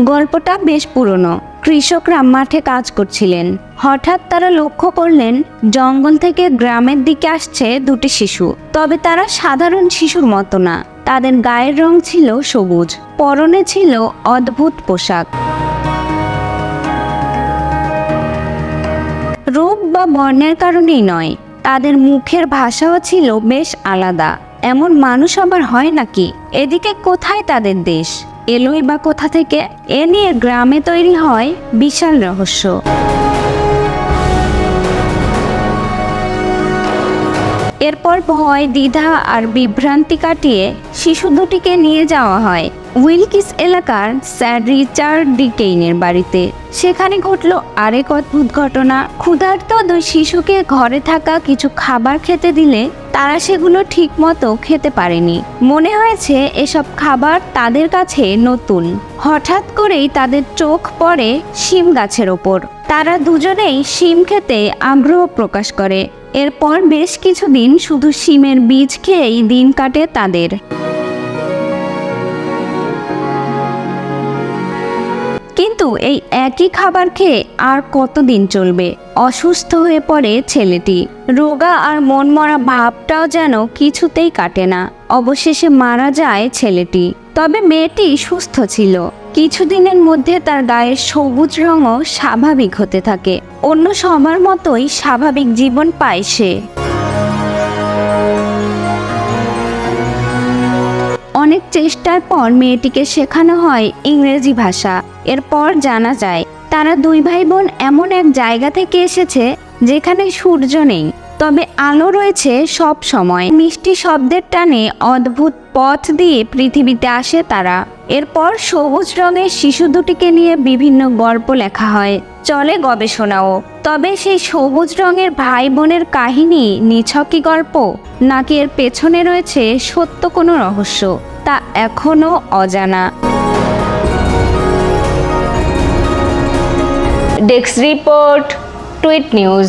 গল্পটা বেশ পুরনো। কৃষকরা মাঠে কাজ করছিলেন। হঠাৎ তারা লক্ষ্য করলেন, জঙ্গল থেকে গ্রামের দিকে আসছে দুটি শিশু। তবে তারা সাধারণ শিশুর মতো না। তাদের গায়ের রং ছিল সবুজ, পরনে ছিল অদ্ভুত পোশাক। রূপ বা বর্ণের কারণেই নয়, তাদের মুখের ভাষাও ছিল বেশ আলাদা। এমন মানুষ আবার হয় নাকি? এদিকে কোথায় তাদের দেশ? এলোই বা কোথা থেকে? এ নিয়ে গ্রামে তৈরি হয় বিশাল রহস্য। এরপর ভয়, দ্বিধা আর বিভ্রান্তি কাটিয়ে শিশু দুটিকে নিয়ে যাওয়া হয় উইলকিস এলাকার স্যার রিচার্ড ডিকেইনের বাড়িতে। সেখানে ঘটল আরেক অদ্ভুত ঘটনা। ক্ষুধার্ত দুই শিশুকে ঘরে থাকা কিছু খাবার খেতে দিলে তারা সেগুলো ঠিকমতো খেতে পারেনি। মনে হয়েছে এসব খাবার তাদের কাছে নতুন। হঠাৎ করেই তাদের চোখ পড়ে শিম গাছের ওপর। তারা দুজনেই শিম খেতে আগ্রহ প্রকাশ করে। এরপর বেশ কিছুদিন শুধু শিমের বীজ খেয়েই দিন কাটে তাদের। কিন্তু এই একই খাবার খেয়ে আর কতদিন চলবে? অসুস্থ হয়ে পড়ে ছেলেটি। রোগা আর মনমরা ভাবটাও যেন কিছুতেই কাটে না। অবশেষে মারা যায় ছেলেটি। তবে মেয়েটি সুস্থ ছিল। কিছুদিনের মধ্যে তার গায়ের সবুজ রঙও স্বাভাবিক হতে থাকে। অন্য সবার মতোই স্বাভাবিক জীবন পায় সে। অনেক চেষ্টার পর মেয়েটিকে শেখানো হয় ইংরেজি ভাষা। এরপর জানা যায়, তারা দুই ভাই বোন এমন এক জায়গা থেকে এসেছে যেখানে সূর্য নেই। তবে আলো রয়েছে সব সময়। মিষ্টি শব্দের টানে অদ্ভুত পথ দিয়ে পৃথিবীতে আসে তারা। এরপর সবুজ রঙের শিশু দুটিকে নিয়ে বিভিন্ন গল্প লেখা হয়। চলে গবেষণাও। তবে সেই সবুজ রঙের ভাই বোনের কাহিনী নিছকই গল্প, নাকি এর পেছনে রয়েছে সত্য কোনো রহস্য, তা এখনও অজানা। Desk report, tweet news.